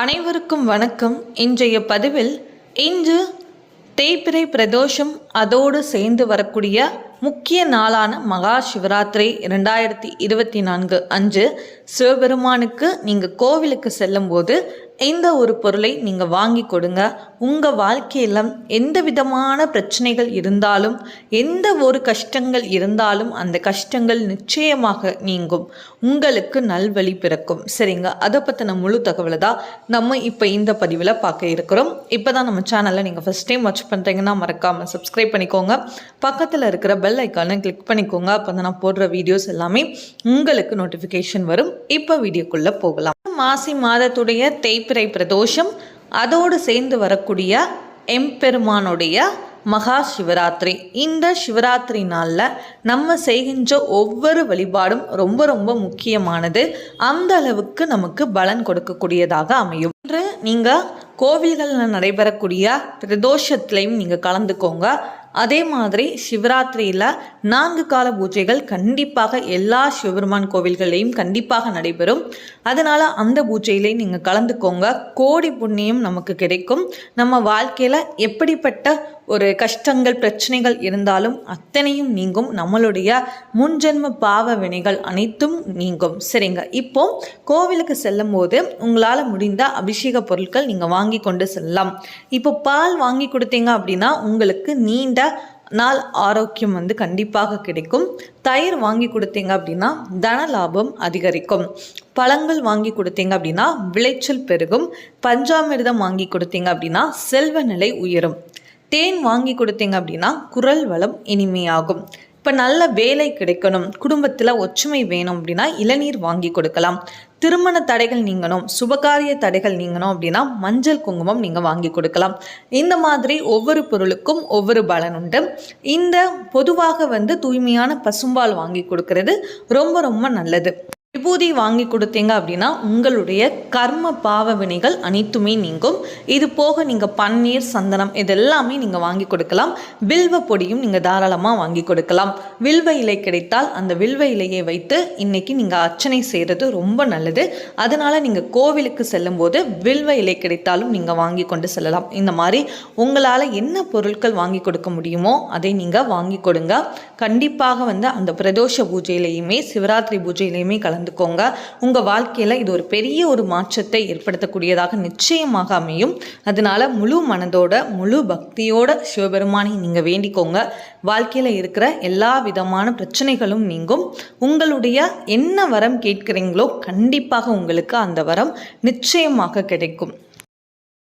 அனைவருக்கும் வணக்கம். இன்றைய பதிவில் இன்று தேய்பிறை பிரதோஷம் அதோடு சேர்ந்து வரக்கூடிய முக்கிய நாளான மகா சிவராத்திரி ரெண்டாயிரத்தி இருபத்தி நான்கு அன்று சிவபெருமானுக்கு நீங்கள் கோவிலுக்கு செல்லும்போது இந்த ஒரு பொருளை நீங்கள் வாங்கி கொடுங்க. உங்கள் வாழ்க்கையில் எந்த விதமான பிரச்சனைகள் இருந்தாலும் எந்த ஒரு கஷ்டங்கள் இருந்தாலும் அந்த கஷ்டங்கள் நிச்சயமாக நீங்கும். உங்களுக்கு நல்வழி பிறக்கும். சரிங்க? அதை பற்றின முழு தகவலை தான் நம்ம இப்போ இந்த பதிவில் பார்க்க இருக்கிறோம். இப்போ தான் நம்ம சேனலில் நீங்கள் ஃபஸ்ட் டைம் வாட்ச் பண்ணுறீங்கன்னா மறக்காமல் சப்ஸ்கிரைப் பண்ணிக்கோங்க. பக்கத்தில் இருக்கிற பெல் ஐக்கானை கிளிக் பண்ணிக்கோங்க. அப்போ தான் நான் போடுற வீடியோஸ் எல்லாமே உங்களுக்கு நோட்டிஃபிகேஷன் வரும். இப்போ வீடியோக்குள்ளே போகலாம். மாசி மாதத்துடைய தேய்பிறை பிரதோஷம். அதோடு சேர்ந்து வரக்கூடிய எம்பெருமானுடைய மகா சிவராத்திரி. இந்த சிவராத்திரி நாளில் நம்ம செய்கின்ற ஒவ்வொரு வழிபாடும் ரொம்ப ரொம்ப முக்கியமானது. அந்த அளவுக்கு நமக்கு பலன் கொடுக்கக்கூடியதாக அமையும். இன்று நீங்கள் கோவில்களில் நடைபெறக்கூடிய பிரதோஷத்துலையும் நீங்கள் கலந்துக்கோங்க. அதே மாதிரி சிவராத்திரியில் நான்கு கால பூஜைகள் கண்டிப்பாக எல்லா சிவபெருமான் கோவில்களையும் கண்டிப்பாக நடைபெறும். அதனால் அந்த பூஜையிலையும் நீங்கள் கலந்துக்கோங்க. கோடி புண்ணியம் நமக்கு கிடைக்கும். நம்ம வாழ்க்கையில் எப்படிப்பட்ட ஒரு கஷ்டங்கள் பிரச்சனைகள் இருந்தாலும் அத்தனையும் நீங்கும். நம்மளுடைய முன்ஜென்ம பாவ வினைகள் அனைத்தும் நீங்கும். சரிங்க. இப்போ கோவிலுக்கு செல்லும் போது உங்களால் முடிந்த அபிஷேக பொருட்கள் நீங்கள் வாங்கி கொண்டு செல்லலாம். இப்போ பால் வாங்கி கொடுத்தீங்க அப்படின்னா உங்களுக்கு நீண்ட நாள் ஆரோக்கியம் வந்து கண்டிப்பாக கிடைக்கும். தயிர் வாங்கி கொடுத்தீங்க அப்படின்னா தன லாபம் அதிகரிக்கும். பழங்கள் வாங்கி கொடுத்தீங்க அப்படின்னா விளைச்சல் பெருகும். பஞ்சாமிர்தம் வாங்கி கொடுத்தீங்க அப்படின்னா செல்வ நிலை உயரும். தேன் வாங்கி கொடுத்தீங்க அப்படின்னா குரல் வளம் இனிமையாகும். இப்போ நல்ல வேலை கிடைக்கணும். குடும்பத்தில் ஒற்றுமை வேணும் அப்படின்னா இளநீர் வாங்கி கொடுக்கலாம். திருமண தடைகள் நீங்கணும் சுபகாரிய தடைகள் நீங்கணும் அப்படின்னா மஞ்சள் குங்குமம் நீங்கள் வாங்கி கொடுக்கலாம். இந்த மாதிரி ஒவ்வொரு பொருளுக்கும் ஒவ்வொரு பலன் உண்டு. இந்த பொதுவாக வந்து தூய்மையான பசும்பால் வாங்கி கொடுக்கறது ரொம்ப ரொம்ப நல்லது. விபூதி வாங்கி கொடுத்தீங்க அப்படின்னா உங்களுடைய கர்ம பாவ வினைகள் அனைத்துமே நீங்கும். இது போக நீங்கள் பன்னீர் சந்தனம் இதெல்லாமே நீங்கள் வாங்கி கொடுக்கலாம். வில்வ பொடியும் நீங்கள் தாராளமாக வாங்கி கொடுக்கலாம். வில்வ இலை கிடைத்தால் அந்த வில்வ இலையை வைத்து இன்னைக்கு நீங்கள் அர்ச்சனை செய்கிறது ரொம்ப நல்லது. அதனால் நீங்கள் கோவிலுக்கு செல்லும்போது வில்வ இலை கிடைத்தாலும் நீங்கள் வாங்கி கொண்டு செல்லலாம். இந்த மாதிரி உங்களால் என்ன பொருட்கள் வாங்கி கொடுக்க முடியுமோ அதை நீங்கள் வாங்கி கொடுங்க. கண்டிப்பாக வந்து அந்த பிரதோஷ பூஜையிலையுமே சிவராத்திரி பூஜையிலையுமே இருந்துக்கோங்க உங்கள் வாழ்க்கையில் இது ஒரு பெரிய ஒரு மாற்றத்தை ஏற்படுத்தக்கூடியதாக நிச்சயமாக அமையும். அதனால முழு மனதோட முழு பக்தியோட சிவபெருமானை நீங்கள் வேண்டிக்கோங்க. வாழ்க்கையில் இருக்கிற எல்லா விதமான பிரச்சனைகளும் நீங்கும். உங்களுடைய என்ன வரம் கேட்குறீங்களோ கண்டிப்பாக உங்களுக்கு அந்த வரம் நிச்சயமாக கிடைக்கும்.